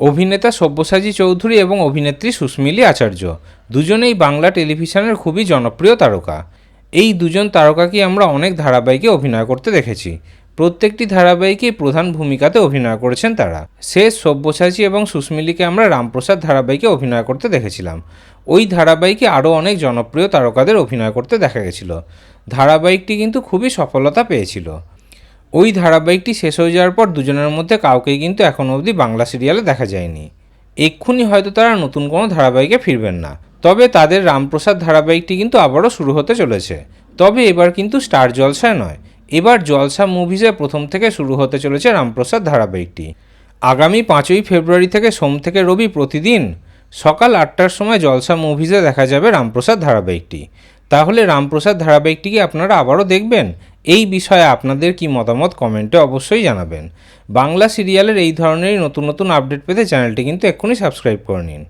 অভিনেতা সব্যসাচী চৌধুরী এবং অভিনেত্রী সুস্মিলি আচার্য। দুজনেই বাংলা টেলিভিশনের খুবই জনপ্রিয় তারকা। এই দুজন তারকাকে আমরা অনেক ধারাবাহিকে অভিনয় করতে দেখেছি। প্রত্যেকটি ধারাবাহিকেই প্রধান ভূমিকাতে অভিনয় করেছেন তারা। শেষ সব্যসাচী এবং সুস্মিলিকে আমরা রামপ্রসাদ ধারাবাহিকে অভিনয় করতে দেখেছিলাম। ওই ধারাবাহিকে আরও অনেক জনপ্রিয় তারকাদের অভিনয় করতে দেখা গেছিল। ধারাবাহিকটি কিন্তু খুবই সফলতা পেয়েছিল। ওই ধারাবাহিকটি শেষ হয়ে যাওয়ার পর দুজনের মধ্যে কাউকেই কিন্তু এখনও অবধি বাংলা সিরিয়ালে দেখা যায়নি। এক্ষুনি হয়তো তারা নতুন কোনো ধারাবাহিকে ফিরবেন না। তবে তাদের রামপ্রসাদ ধারাবাহিকটি কিন্তু আবারও শুরু হতে চলেছে। তবে এবার কিন্তু স্টার জলসায় নয়, এবার জলসা মুভিজে প্রথম থেকে শুরু হতে চলেছে রামপ্রসাদ ধারাবাহিকটি। আগামী পাঁচই ফেব্রুয়ারি থেকে সোম থেকে রবি প্রতিদিন সকাল আটটার সময় জলসা মুভিজে দেখা যাবে রামপ্রসাদ ধারাবাহিকটি। তাহলে রামপ্রসাদ ধারাবাহিকটি কি আপনারা আবারও দেখবেন? এই বিষয়ে আপনাদের কি মতামত কমেন্টে অবশ্যই জানাবেন। বাংলা সিরিয়ালের এই ধরনেরই নতুন নতুন আপডেট পেতে চ্যানেলটি কিন্তু এক্ষুনি সাবস্ক্রাইব করে নিন।